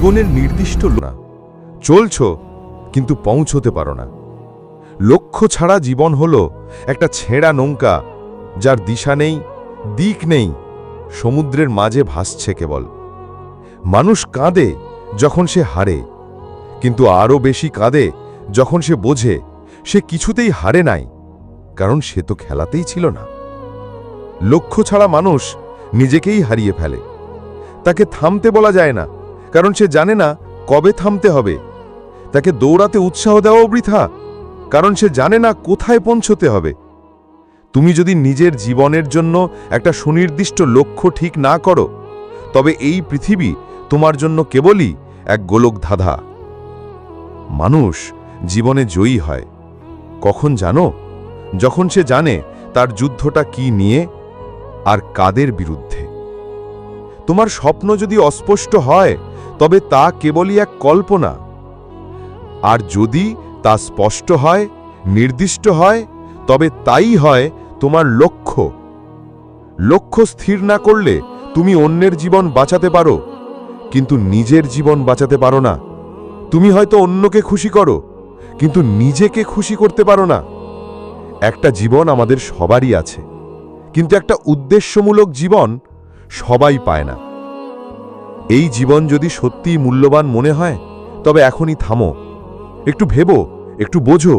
জীবনের নির্দিষ্ট না চলছ, কিন্তু পৌঁছতে পারো না। লক্ষ্য ছাড়া জীবন হলো একটা ছেঁড়া নৌকা, যার দিশা নেই, দিক নেই, সমুদ্রের মাঝে ভাসছে কেবল। মানুষ কাঁদে যখন সে হারে, কিন্তু আরও বেশি কাঁদে যখন সে বোঝে সে কিছুতেই হারে নাই, কারণ সে তো খেলাতেই ছিল না। লক্ষ্য ছাড়া মানুষ নিজেকেই হারিয়ে ফেলে। তাকে থামতে বলা যায় না কারণ সে জানে না কবে থামতে হবে। তাকে দৌড়াতে উৎসাহ দেওয়াও বৃথা, কারণ সে জানে না কোথায় পৌঁছতে হবে। তুমি যদি নিজের জীবনের জন্য একটা সুনির্দিষ্ট লক্ষ্য ঠিক না করো, তবে এই পৃথিবী তোমার জন্য কেবলই এক গোলক ধাঁধা। মানুষ জীবনে জয়ী হয়। কখন জানো? যখন সে জানে তার যুদ্ধটা কি নিয়ে আর কাদের বিরুদ্ধে। তোমার স্বপ্ন যদি অস্পষ্ট হয়, তবে তা কেবলই এক কল্পনা। আর যদি তা স্পষ্ট হয়, নির্দিষ্ট হয়, তবে তাই হয় তোমার লক্ষ্য। লক্ষ্য স্থির না করলে তুমি অন্যের জীবন বাঁচাতে পারো, কিন্তু নিজের জীবন বাঁচাতে পারো না। তুমি হয়তো অন্যকে খুশি করো, কিন্তু নিজেকে খুশি করতে পারো না। একটা জীবন আমাদের সবারই আছে, কিন্তু একটা উদ্দেশ্যমূলক জীবন সবাই পায় না। এই জীবন যদি সত্যিই মূল্যবান মনে হয়, তবে এখনই থামো। একটু ভেবো, একটু বোঝো।